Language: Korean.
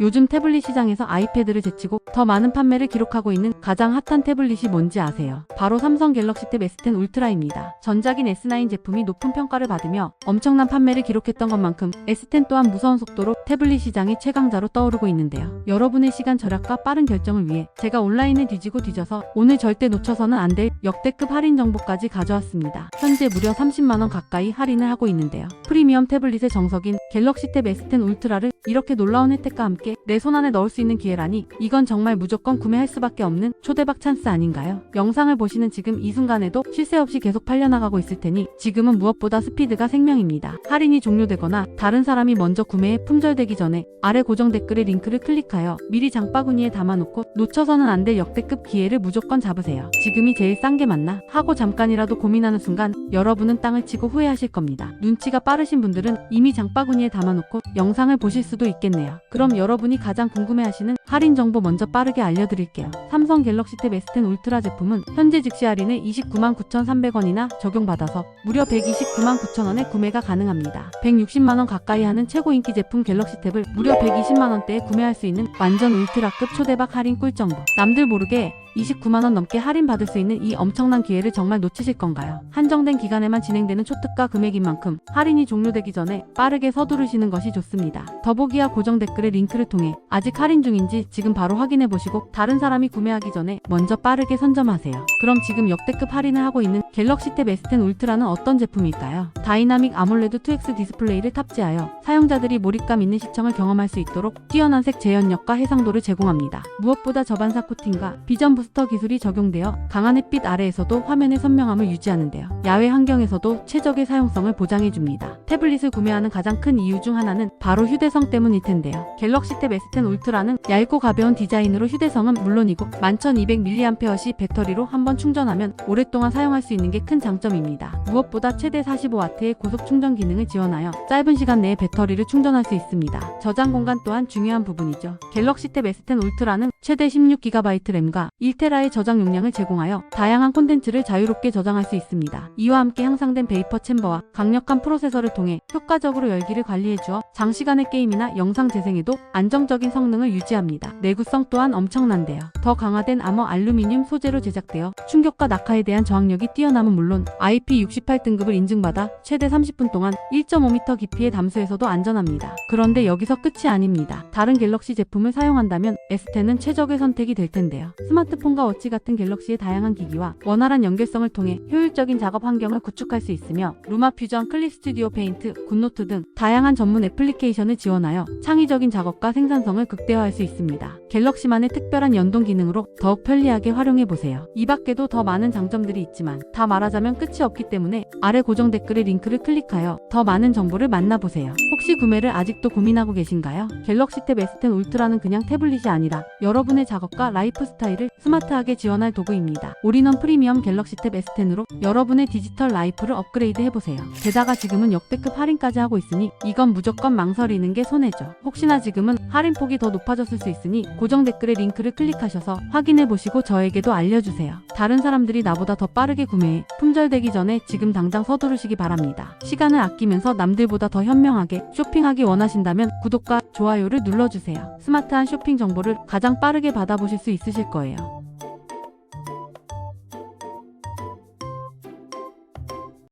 요즘 태블릿 시장에서 아이패드를 제치고 더 많은 판매를 기록하고 있는 가장 핫한 태블릿이 뭔지 아세요? 바로 삼성 갤럭시 탭 S10 울트라입니다. 전작인 S9 제품이 높은 평가를 받으며 엄청난 판매를 기록했던 것만큼 S10 또한 무서운 속도로 태블릿 시장의 최강자로 떠오르고 있는데요. 여러분의 시간 절약과 빠른 결정을 위해 제가 온라인을 뒤지고 뒤져서 오늘 절대 놓쳐서는 안 될 역대급 할인 정보까지 가져왔습니다. 현재 무려 30만원 가까이 할인을 하고 있는데요. 프리미엄 태블릿의 정석인 갤럭시 탭 S10 울트라를 이렇게 놀라운 혜택과 함께 내 손 안에 넣을 수 있는 기회라니 이건 정말 무조건 구매할 수밖에 없는 초대박 찬스 아닌가요? 영상을 보시는 지금 이 순간에도 쉴 새 없이 계속 팔려나가고 있을 테니 지금은 무엇보다 스피드가 생명입니다. 할인이 종료되거나 다른 사람이 먼저 구매에 품절되기 전에 아래 고정 댓글의 링크를 클릭하여 미리 장바구니에 담아놓고 놓쳐서는 안 될 역대급 기회를 무조건 잡으세요. 지금이 제일 싼 게 맞나? 하고 잠깐이라도 고민하는 순간 여러분은 땅을 치고 후회하실 겁니다. 눈치가 빠르신 분들은 이미 장바구니에 담아놓고 영상을 보실 수도 있겠네요. 그럼 여러분 이 가장 궁금해하시는 할인 정보 먼저 빠르게 알려드릴게요. 삼성 갤럭시 탭 S10 울트라 제품은 현재 즉시 할인을 29만 9,300원이나 적용받아서 무려 129만 9천원에 구매가 가능합니다. 160만원 가까이 하는 최고 인기 제품 갤럭시 탭을 무려 120만원대에 구매할 수 있는 완전 울트라급 초대박 할인 꿀정보. 남들 모르게 29만원 넘게 할인받을 수 있는 이 엄청난 기회를 정말 놓치실 건가요? 한정된 기간에만 진행되는 초특가 금액인 만큼 할인이 종료되기 전에 빠르게 서두르시는 것이 좋습니다. 더보기와 고정 댓글의 링크를 통해 아직 할인 중인지 지금 바로 확인해 보시고 다른 사람이 구매하기 전에 먼저 빠르게 선점하세요. 그럼 지금 역대급 할인을 하고 있는 갤럭시 탭 S10 울트라는 어떤 제품일까요? 다이나믹 아몰레드 2X 디스플레이를 탑재하여 사용자들이 몰입감 있는 시청을 경험할 수 있도록 뛰어난 색 재현력과 해상도를 제공합니다. 무엇보다 저반사 코팅과 비전 부스터 기술이 적용되어 강한 햇빛 아래에서도 화면의 선명함을 유지하는데요. 야외 환경에서도 최적의 사용성을 보장해 줍니다. 태블릿을 구매하는 가장 큰 이유 중 하나는 바로 휴대성 때문일 텐데요. 갤럭시 탭 S10 울트라는 얇고 가벼운 디자인으로 휴대성은 물론이고 11,200mAh 배터리로 한번 충전하면 오랫동안 사용할 수 있는 게 큰 장점입니다. 무엇보다 최대 45W의 고속 충전 기능을 지원하여 짧은 시간 내에 배터리를 충전할 수 있습니다. 저장 공간 또한 중요한 부분이죠. 갤럭시 탭 S10 울트라는 최대 16GB 램과 1TB의 저장 용량을 제공하여 다양한 콘텐츠를 자유롭게 저장할 수 있습니다. 이와 함께 향상된 베이퍼 챔버와 강력한 프로세서를 통해 효과적으로 열기를 관리해주어 장시간의 게임이나 영상 재생에도 안정적인 성능을 유지합니다. 내구성 또한 엄청난데요. 더 강화된 암호 알루미늄 소재로 제작되어 충격과 낙하에 대한 저항력이 뛰어남은 물론 IP68 등급을 인증받아 최대 30분 동안 1.5m 깊이의 담수에서도 안전합니다. 그런데 여기서 끝이 아닙니다. 다른 갤럭시 제품을 사용한다면 S10은 최적의 선택이 될 텐데요. 스마트폰과 워치 같은 갤럭시의 다양한 기기와 원활한 연결성을 통해 효율적인 작업 환경을 구축할 수 있으며 루마 퓨전, 클립 스튜디오 페인 트, 굿노트 등 다양한 전문 애플리케이션을 지원하여 창의적인 작업과 생산성을 극대화할 수 있습니다. 갤럭시만의 특별한 연동 기능으로 더욱 편리하게 활용해 보세요. 이 밖에도 더 많은 장점들이 있지만 다 말하자면 끝이 없기 때문에 아래 고정 댓글의 링크를 클릭하여 더 많은 정보를 만나보세요. 혹시 구매를 아직도 고민하고 계신가요? 갤럭시 탭 S10 울트라는 그냥 태블릿이 아니라 여러분의 작업과 라이프 스타일을 스마트하게 지원할 도구입니다. 올인원 프리미엄 갤럭시 탭 S10으로 여러분의 디지털 라이프를 업그레이드 해보세요. 게다가 지금은 역대 급 할인까지 하고 있으니 이건 무조건 망설이는 게 손해죠. 혹시나 지금은 할인 폭이 더 높아졌을 수 있으니 고정 댓글의 링크를 클릭하셔서 확인해 보시고 저에게도 알려주세요. 다른 사람들이 나보다 더 빠르게 구매해 품절되기 전에 지금 당장 서두르시기 바랍니다. 시간을 아끼면서 남들보다 더 현명하게 쇼핑하기 원하신다면 구독과 좋아요를 눌러주세요. 스마트한 쇼핑 정보를 가장 빠르게 받아보실 수 있으실 거예요.